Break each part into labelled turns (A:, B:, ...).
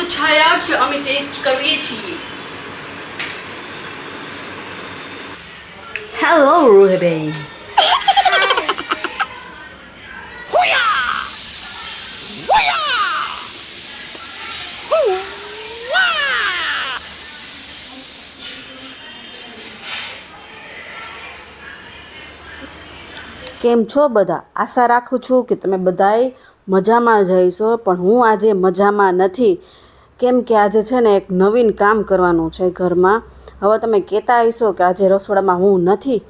A: તો છાયા છે, અમે ટેસ્ટ કરીએ છીએ.
B: હેલો રૂહીબેન કેમ છો બધા? આશા રાખું છું કે તમે બધાએ મજામાં જઈશો પણ હું આજે મજામાં નથી. કેમ કે આજે છે ને એક નવીન કામ કરવાનું છે ઘરમાં. હવે તમે કહેતા હશો કે આજે રસોડામાં હું નથી.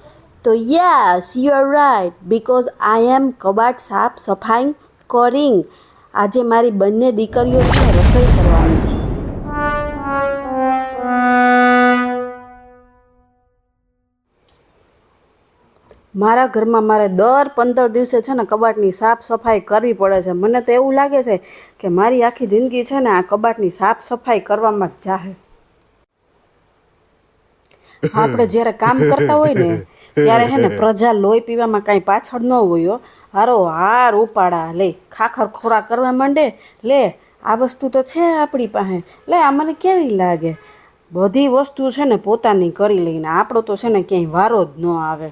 B: તો yes you are right because I am કબાટ સાફ, સફાઈ કોરિંગ આજે મારી બંને દીકરીઓ છે રસોઈ કરવાની છે. મારા ઘરમાં મારે દર પંદર દિવસે છે ને કબાટની સાફ સફાઈ કરવી પડે છે. મને તો એવું લાગે છે કે મારી આખી જિંદગી છે ને આ કબાટની સાફ સફાઈ કરવામાં જ જાહે. આપણે જ્યારે કામ કરતા હોય ને, ત્યારે હે ને પ્રજા લોહી પીવામાં કાંઈ પાછળ ન હોય હારો હાર ઉપાડા, લે, ખાખર ખોરાક કરવા માંડે, લે, આ વસ્તુ તો છે આપણી પાસે. લે, આ મને કેવી લાગે? બધી વસ્તુ છે ને પોતાની કરી લઈને, આપણો તો છે ને ક્યાંય વારો જ ન આવે.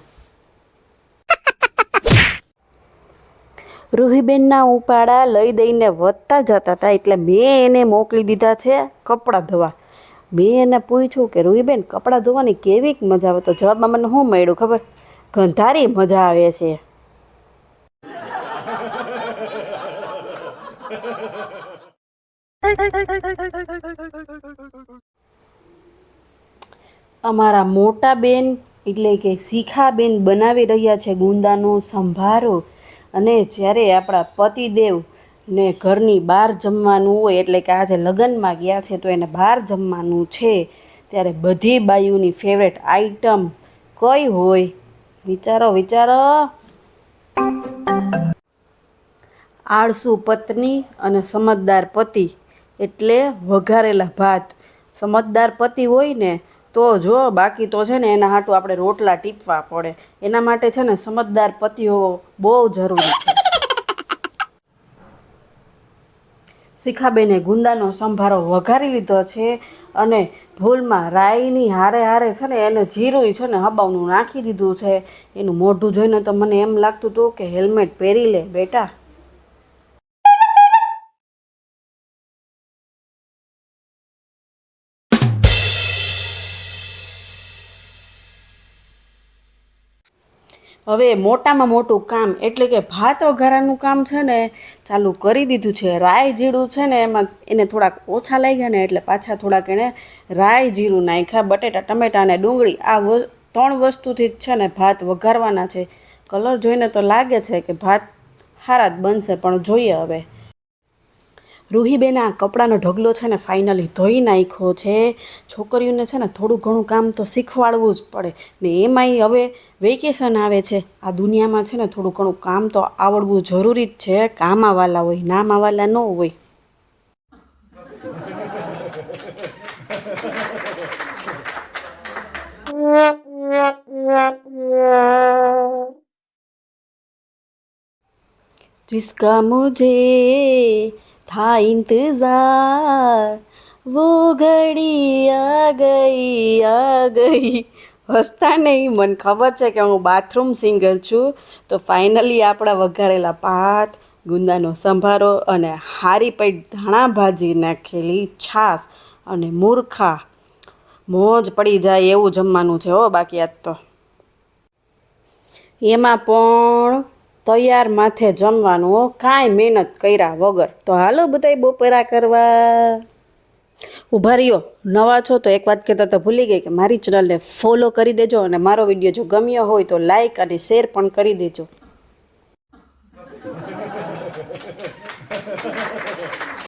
B: રૂહીબેનના ઉપાડા લઈ દઈને વધતા જતા હતા એટલે મેં એને મોકલી દીધા છે કપડાં ધોવા. મેં એને પૂછ્યું કે, રૂહીબેન, કપડાં ધોવાની કેવી મજા આવે? તો જવાબમાં મને શું મળ્યું ખબર? ગંધારી મજા આવે છે. અમારા મોટા બેન એટલે કે શિખાબેન બનાવી રહ્યા છે ગુંદાનો સંભારો. અને જ્યારે આપણા પતિદેવ ને ઘરની બહાર જમવાનું હોય, એટલે કે આજે લગ્નમાં ગયા છે, તો એને બહાર જમવાનું છે, ત્યારે બધી બાયુની ફેવરેટ આઈટમ કઈ હોય? વિચારો વિચારો. આળસુ પત્ની અને સમજદાર પતિ, એટલે વઘારેલા ભાત. સમજદાર પતિ હોય ને તો જો બાકી તો છે ને એના હાટું આપણે રોટલા ટીપવા પડે. એના માટે છે ને સમજદાર પતિ હોવો બહુ જરૂરી છે. શિખાબેને ગુંદાનો સંભારો વઘારી લીધો છે અને ભૂલમાં રાઈની હારે હારે છે ને એને જીરું છે ને હબાવનું નાખી દીધું છે. એનું મોઢું જોઈને તો મને એમ લાગતું હતું કે હેલ્મેટ પહેરી લે બેટા. હવે મોટામાં મોટું કામ એટલે કે ભાત વઘારાનું કામ છે ને, ચાલુ કરી દીધું છે. રાઈ જીરું છે ને, એમાં એને થોડાક ઓછા લાગ્યા ને એટલે પાછા થોડાક એણે રાઈ જીરું નાખ્યા, બટેટા, ટમેટા અને ડુંગળી. આ ત્રણ વસ્તુથી જ છે ને ભાત વઘારવાના છે. કલર જોઈને તો લાગે છે કે ભાત સારા જ બનશે, પણ જોઈએ હવે. રૂહીબેન આ કપડાનો ઢગલો છે ને ફાઇનલી ધોઈ નાખ્યો છે છોકરીઓને છે ને થોડું ઘણું કામ તો શીખવાડવું જ પડે ને એમાંય હવે વેકેશન આવે છે આ દુનિયામાં છે ને થોડું ઘણું કામ તો આવડવું જરૂરી જ છે કામાવાલા હોય નામાવાલા ન હોય जिसका मुझे था इंतजार वो घड़ी आ गई आ ગઈ હસતા નહીં મને ખબર છે કે હું બાથરૂમ સિંગર છું તો ફાઇનલી આપણા વઘારેલા ભાત ગુંદાનો સંભારો અને હારી પેટ ધાણા ભાજી નાખેલી છાશ અને મૂર્ખા મોજ પડી જાય એવું જમવાનું છે હો બાકી આજ તો એમાં પણ તૈયાર માથે જમવાનું કાંઈ મહેનત કર્યા વગર. તો હાલો બધાય બપોરા કરવા. ઊભા રહ્યો. નવા છો તો એક વાત કહેતા તો ભૂલી ગઈ કે મારી ચેનલને ફોલો કરી દેજો અને મારો વીડિયો જો ગમ્યો હોય તો લાઈક અને શેર પણ કરી દેજો.